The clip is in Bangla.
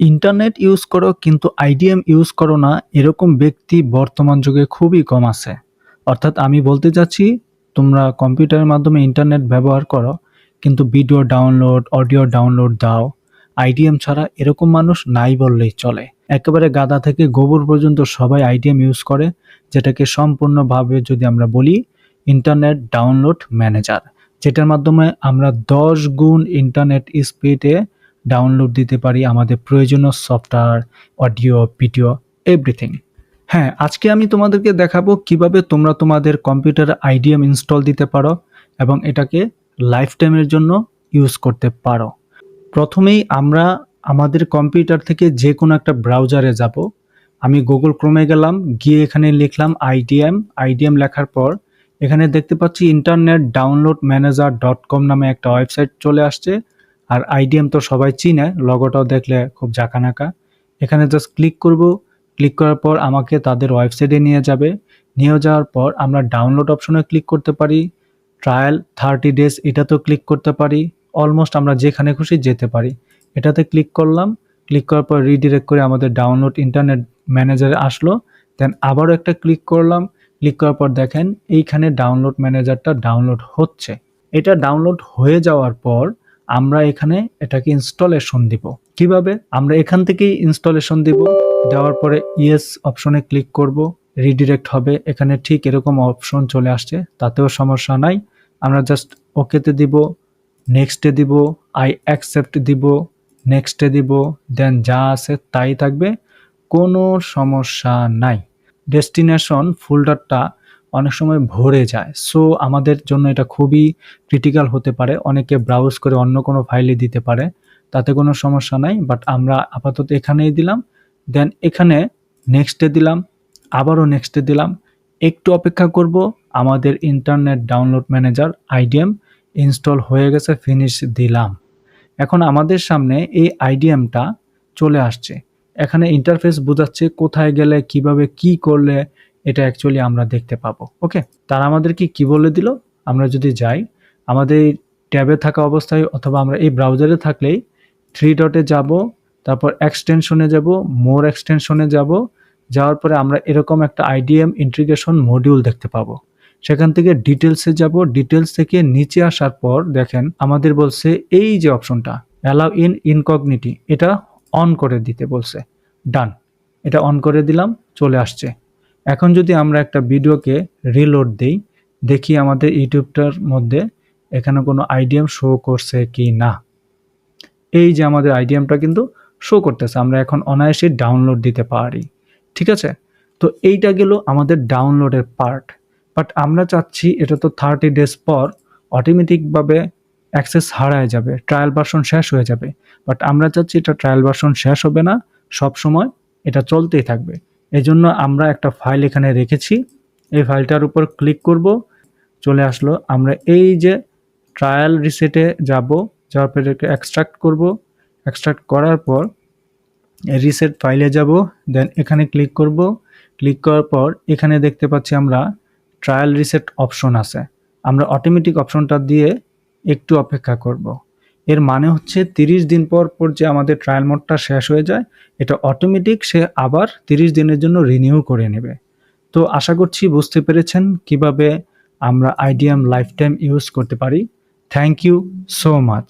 ইন্টারনেট ইউজ করো, কিন্তু আইডিএম ইউজ করো না, এরকম ব্যক্তি বর্তমান যুগে খুবই কম আছে। অর্থাৎ আমি বলতে চাচ্ছি, তোমরা কম্পিউটারের মাধ্যমে ইন্টারনেট ব্যবহার করো, কিন্তু ভিডিও ডাউনলোড, অডিও ডাউনলোড দাও। আইডিএম ছাড়া এরকম মানুষ নাই বললেই চলে। একেবারে গাদা থেকে গোবর পর্যন্ত সবাই আইডিএম ইউজ করে, যেটাকে সম্পূর্ণভাবে যদি আমরা বলি, ইন্টারনেট ডাউনলোড ম্যানেজার, যেটার মাধ্যমে আমরা দশ গুণ ইন্টারনেট স্পিডে ডাউনলোড দিতে পারি আমাদের প্রয়োজনীয় সফটওয়্যার অডিও ভিডিও এভরিথিং হ্যাঁ আজকে আমি তোমাদেরকে দেখাবো কীভাবে তোমরা তোমাদের কম্পিউটারে আইডিএম ইনস্টল দিতে পারো এবং এটাকে লাইফ টাইমের জন্য ইউজ করতে পারো। প্রথমেই আমরা আমাদের কম্পিউটার থেকে যে কোনো একটা ব্রাউজারে যাব। আমি গুগল ক্রোমে গেলাম, গিয়ে এখানে লিখলাম আইডিএম আইডিএম লেখার পর এখানে দেখতে পাচ্ছি internet download manager dot com নামে একটা ওয়েবসাইট চলে আসছে। আর আইডিএম তো সবাই চিনে লগোটাও দেখলে খুব জাকানাকা এখানে জাস্ট ক্লিক করব ক্লিক করার পর আমাকে তাদের ওয়েবসাইটে নিয়ে যাবে। নিয়ে যাওয়ার পর আমরা ডাউনলোড অপশনে ক্লিক করতে পারি। ট্রায়াল থার্টি ডেজ এটাতেও ক্লিক করতে পারি। অলমোস্ট আমরা যেখানে খুশি যেতে পারি। এটাতে ক্লিক করলাম। ক্লিক করার পর রিডিরেক্ট করে আমাদের ডাউনলোড ইন্টারনেট ম্যানেজারে আসলো। দেন আবারও একটা ক্লিক করলাম। ক্লিক করার পর দেখেন, এইখানে ডাউনলোড ম্যানেজারটা ডাউনলোড হচ্ছে। এটা ডাউনলোড হয়ে যাওয়ার পর আমরা এখানে এটাকে ইনস্টলেশন দিব। কীভাবে? আমরা এখান থেকেই ইনস্টলেশন দিব। দেওয়ার পরে ইয়েস অপশনে ক্লিক করব। রিডিরেক্ট হবে। এখানে ঠিক এরকম অপশন চলে আসছে। তাতেও সমস্যা নাই। আমরা জাস্ট ওকেতে দিব। নেক্সটে দিব। আই অ্যাকসেপ্ট দিব। নেক্সটে দিব। দেন যা আছে তাই থাকবে। কোনো সমস্যা নাই। ডেস্টিনেশন ফোল্ডারটা অনেক সময় ভরে যায়। সো আমাদের জন্য এটা খুবই ক্রিটিক্যাল হতে পারে। অনেকে ব্রাউজ করে অন্য কোনো ফাইলে দিতে পারে। তাতে কোনো সমস্যা নাই। বাট আমরা আপাতত এখানেই দিলাম। দেন এখানে নেক্সটে দিলাম। আবারও নেক্সটে দিলাম। একটু অপেক্ষা করব। আমাদের internet download manager IDM install হয়ে গেছে ফিনিশ দিলাম। এখন আমাদের সামনে এই আইডিএমটা চলে আসছে। এখানে ইন্টারফেস বোঝাচ্ছে কোথায় গেলে, কীভাবে, কি করলে এটা অ্যাকচুয়ালি আমরা দেখতে পাবো ওকে তারা আমাদেরকে কি বলে দিল? আমরা যদি যাই, আমাদের ট্যাবে থাকা অবস্থায় অথবা আমরা এই ব্রাউজারে থাকলেই থ্রি ডটে যাব, তারপর এক্সটেনশনে যাব মোর এক্সটেনশনে যাব, যাওয়ার পরে আমরা এরকম একটা আইডিএম ইন্টিগ্রেশন মডিউল দেখতে পাবো। সেখান থেকে ডিটেলসে যাব ডিটেলস থেকে নিচে আসার পর দেখেন আমাদের বলছে এই যে অপশনটা অ্যালাউ ইন ইনকগনিটি এটা অন করে দিতে বলছে ডান এটা অন করে দিলাম, চলে আসছে। এখন যদি আমরা একটা ভিডিওকে রিলোড দেই, দেখি আমাদের ইউটিউবটার মধ্যে এখানে কোনো আইডিএম শো করছে কি না। এই যে আমাদের আইডিএমটা কিন্তু শো করতেছে, আমরা এখন অনায়াসে ডাউনলোড দিতে পারি, ঠিক আছে? তো এইটা গেল আমাদের ডাউনলোডের পার্ট বাট আমরা চাচ্ছি এটা তো থার্টি ডেজ পর অটোমেটিকভাবে অ্যাক্সেস হারায় যাবে ট্রায়াল ভার্সন শেষ হয়ে যাবে বাট আমরা চাচ্ছি এটা ট্রায়াল ভার্সন শেষ হবে না সব সময় এটা চলতেই থাকবে। এই জন্য আমরা একটা ফাইল এখানে রেখেছি। এই ফাইলটার উপর ক্লিক করব। চলে আসলো। আমরা এই যে ট্রায়াল রিসেটে যাব, যাওয়ার পর এক্সট্রাক্ট করব। এক্সট্রাক্ট করার পর রিসেট ফাইলে যাব দেন এখানে ক্লিক করব। ক্লিক করার পর এখানে দেখতে পাচ্ছি আমরা ট্রায়াল রিসেট অপশন আছে। আমরা অটোমেটিক অপশনটা দিয়ে একটু অপেক্ষা করব। এর মানে হচ্ছে তিরিশ দিন পর পর যে আমাদের ট্রায়াল মোডটা শেষ হয়ে যায়, এটা অটোমেটিক সে আবার তিরিশ দিনের জন্য রিনিউ করে নেবে। তো আশা করছি বুঝতে পেরেছেন কীভাবে আমরা আইডিএম লাইফ টাইম ইউজ করতে পারি। Thank you so much